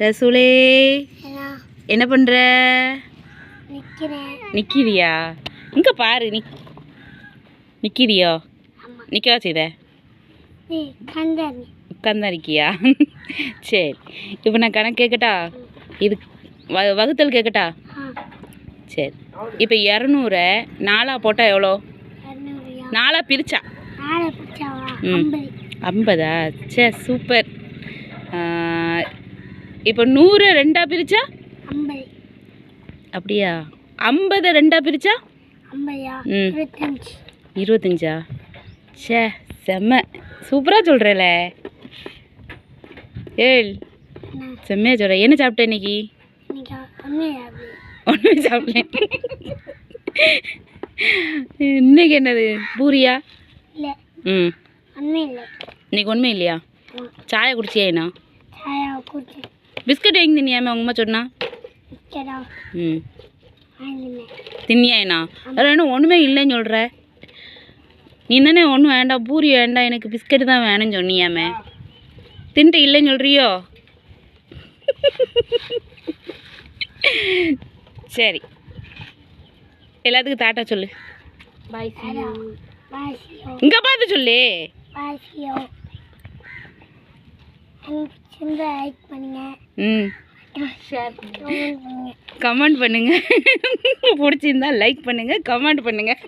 ரசூலே என்ன பண்ணுற நிற்கிறேன் நிற்கிறியா இங்கே பாரு நீ நிற்கிறியோ நிற்கவா செய்த உட்காந்தா இருக்கியா சரி. இப்போ நான் கணக்கு கேட்கட்டா இது வ வகுத்தல் கேட்கட்டா சரி. இப்போ இரநூறை நாலாக போட்டால் எவ்வளோ? நாலாக பிரிச்சா? ம். ஐம்பதா. சே சூப்பர். இப்போ நூறு ரெண்டாக பிரிச்சா? அப்படியா? ஐம்பதை ரெண்டாக பிரிச்சா? ம். இருபத்தஞ்சு. ச்சே செம்ம. சூப்பராக சொல்கிறல என்ன? செம்மையாக சொல்கிற என்ன சாப்பிட்ட இன்னைக்கு? ஒன்றுமே சாப்பிடல. இன்னைக்கு என்னது? பூரியா? ம். இன்னைக்கு ஒன்றுமே இல்லையா? சாயை குடிச்சியா என்ன? சாயா கூட்டு பிஸ்கட் வாங்கி தின்னியாமே? உங்க அம்மா சொன்னா? நிற்கடா ம். வாங்கினேன். தின்னியா என்ன அதில் என்ன ஒன்றுமே இல்லைன்னு சொல்கிற நீ தானே ஒன்றும் வேண்டாம் பூரி வேண்டாம் எனக்கு பிஸ்கட் தான் வேணும்னு சொன்னியாமே. தின்ட்டு இல்லைன்னு சொல்கிறியோ சரி. எல்லாத்துக்கும் தாட்டா சொல்லு. இங்கே பார்த்து சொல்லு. லைக் பண்ணுங்க. ம். கமெண்ட் பண்ணுங்க. கமெண்ட் பண்ணுங்க. பிடிச்சிருந்தா லைக் பண்ணுங்க. கமெண்ட் பண்ணுங்க.